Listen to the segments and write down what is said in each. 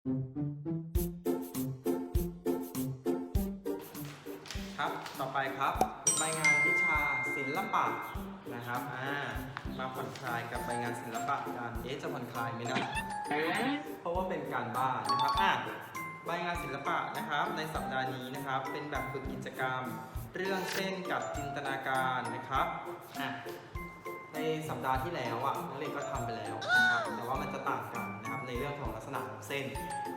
ครับ ต่อไปครับ ใบงานวิชาศิลปะนะครับ อ่า มาผ่อนคลายกับใบงานศิลปะกันเอ๊ะจะผ่อนคลายไหมนะ เพราะว่าเป็นการบ้านนะครับ อะใบงานศิลปะนะครับ ในสัปดาห์นี้นะครับ เป็นแบบฝึกกิจกรรม เรื่องเส้นกับจินตนาการนะครับ อะ ในสัปดาห์ที่แล้วอะนักเรียนก็ทำไปแล้วนะครับ แต่ว่ามันจะต่างกันนะครับ ในเรื่องของลักษณะของเส้น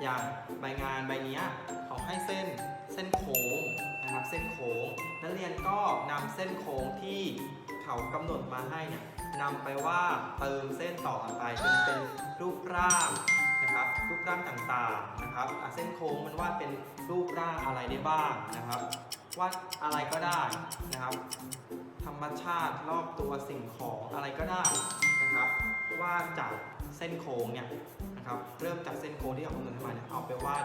อย่างใบงานใบนี้เขาให้เส้นเส้นโค้งนะครับเส้นโค้งนักเรียนก็นำเส้นโค้งที่เขากำหนดมาให้เนี่ยนำไปว่าเติมเส้นต่อกันไปจนเป็นรูปร่างนะครับรูปร่างต่างๆนะครับเส้นโค้งมันวาดเป็นรูปร่างอะไรได้บ้างนะครับวาดอะไรก็ได้นะครับธรรมชาติรอบตัวสิ่งของอะไรก็ได้นะครับวาดจาก ส้นโค้งเนี่ยนะครับเริ่มจากเส้นโค้งที่เอากำหนมาเนี่ยเอาไปวาด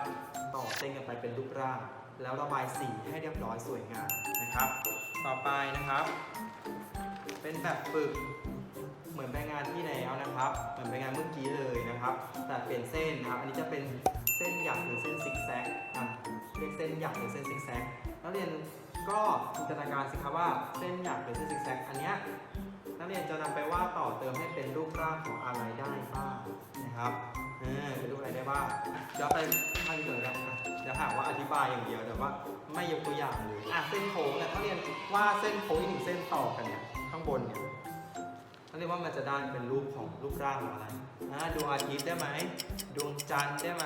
ต่อเส้นกันไปเป็นรูปร่าง แล้วระบายสีให้เรียบร้อยสวยงามนะครับ ต่อไปนะครับ เป็นแบบฝึกเหมือนใบงานที่แล้วนะครับเหมือนใบงานเมื่อกี้เลยนะครับ แต่เปลี่ยนเส้นนะครับอันนี้จะเป็นเส้นหยักหรือเส้นซิกแซกอะเรียกเส้นหยักหรือเส้นซิกแซกนักเรียนก็จินตนาการสิครับว่าเส้นหยักหรือเส้นซิกแซกอันเนี้ย นักเรียนจะนำไปวาดต่อเติมให้เป็นรูปร่างของอะไรได้บ้างนะครับเออเป็นรูปอะไรได้บ้างเดี๋ยวไปให้ดูเลยนะจะหาว่าอธิบายอย่างเดียวแต่ว่าไม่ยกตัวอย่างเลยอะเส้นโค้งเนี่ยถ้าเรียนว่าดเส้นโค้งอีกหนึ่งเส้นต่อกันเนี่ยข้างบนเนี่ยเขาเรียกว่ามันจะได้เป็นรูปของรูปร่างของอะไรอะดวงอาทิตย์ได้ไหมดวงจันทร์ได้ไหม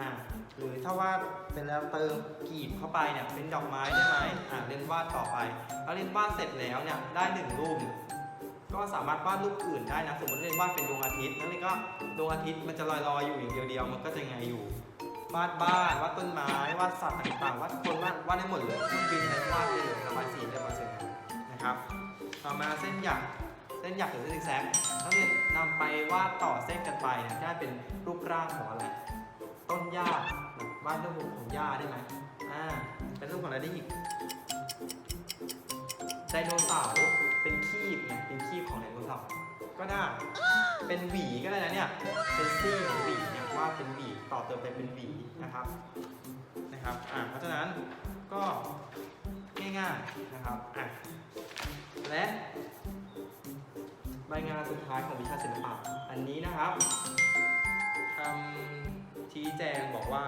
อะหรือถ้าวาดเป็นแล้วเติมกีบเข้าไปเนี่ยเป็นดอกไม้ได้ไหมอะเรียนวาดต่อไปแล้วเรียนวาดเสร็จแล้วเนี่ยได้หนึ่งรูปก็สามารถวาดรูปอื่นได้นะ สมมติเรียนวาดเป็นดวงอาทิตย์นั่นเองก็ดวงอาทิตย์มันจะลอยๆอยู่อย่างเดียวๆมันก็จะไงอยู่วาดบ้านวาดต้นไม้วาดสัตว์ต่างๆวาดคนวาดวาดได้หมดเลยบินอะไรวาดได้เลยระบายสีได้ระบายสีนะครับ ต่อมาเส้นหยักเส้นหยักหรือเส้นซิกแซกนักเรียนนำไปวาดต่อเส้นกันไปเนี่ยได้เป็นรูปร่างของอะไร ต้นหญ้าวาดรูปของหญ้าได้ไหมอ่าเป็นรูปของอะไรได้อีกไดโนเสาร์เป็นคีบไงเป็นคีบของไดโนเสาร์ก็ได้ เป็นหวีก็ได้นะเนี่ย เป็นซี่ของหวีเนี่ยว่าดเป็นหวีต่อเติมไปเป็นหวีนะครับ นะครับ อ่าเพราะฉะนั้นก็ง่ายๆนะครับ อะ และใบงานสุดท้ายของวิชาศิลปะ อันนี้นะครับคำ ชี้แจงบอกว่า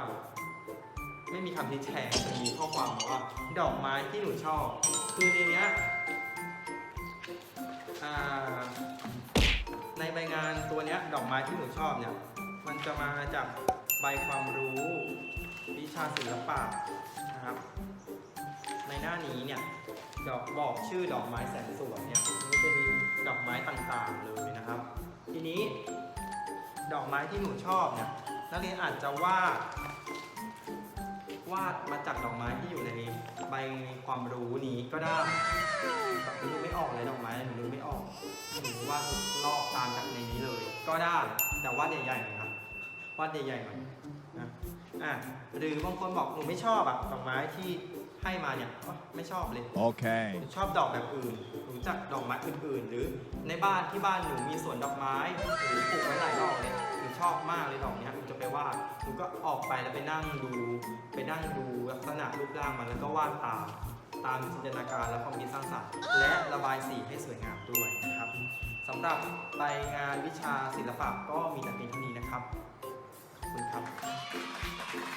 ไม่มีคำชี้แจงแต่มีข้อความบอกว่า ดอกไม้ที่หนูชอบ คือในเนี้ยในใบงานตัวเนี้ยดอกไม้ที่หนูชอบเนี่ยมันจะมาจากใบความรู้วิชาศิลปะนะครับ ในหน้านี้เนี่ยดอกบอกชื่อดอกไม้แสนสวยเนี่ยมันจะมีดอกไม้ต่างๆเลยนะครับ ทีนี้ ดอกไม้ที่หนูชอบเนี่ย นักเรียนอาจจะวาดวาดมาจากดอกไม้ที่อยู่ในใบความรู้นี้ก็ได้แต่หนูไม่ออกเลยดอกไม้หนูดูไม่ออกหนูวาดลอกตามจากในนี้เลย ก็ได้แต่วาดใหญ่ๆน่อยครับ วาดใหญ่ๆหน่อยนะอะหรือบางคนบอกหนูไม่ชอบอะดอกไม้ที่ให้มาเนี่ยอ๋อไม่ชอบเลย Okay. หนูชอบดอกแบบอื่นรู้จักดอกไม้อื่นๆ หรือในบ้านที่บ้านหนูมีสวนดอกไม้หรือปลูกไว้หลายดอกเลยหนูชอบมากเลยดอกเนี้ยหนูจะไปวาดหนูก็ออกไปแล้วไปนั่งดู ไปนั่งดูลักษณะรูปร่างมันแล้วก็วาดตามตามจินตนาการและความคิดสร้างสรรค์และระบายสีให้สวยงามด้วยนะครับสำหรับใบงานวิชาศิลปะก็มีแต่เพียงเท่านี้นะครับขอบ คุณครับ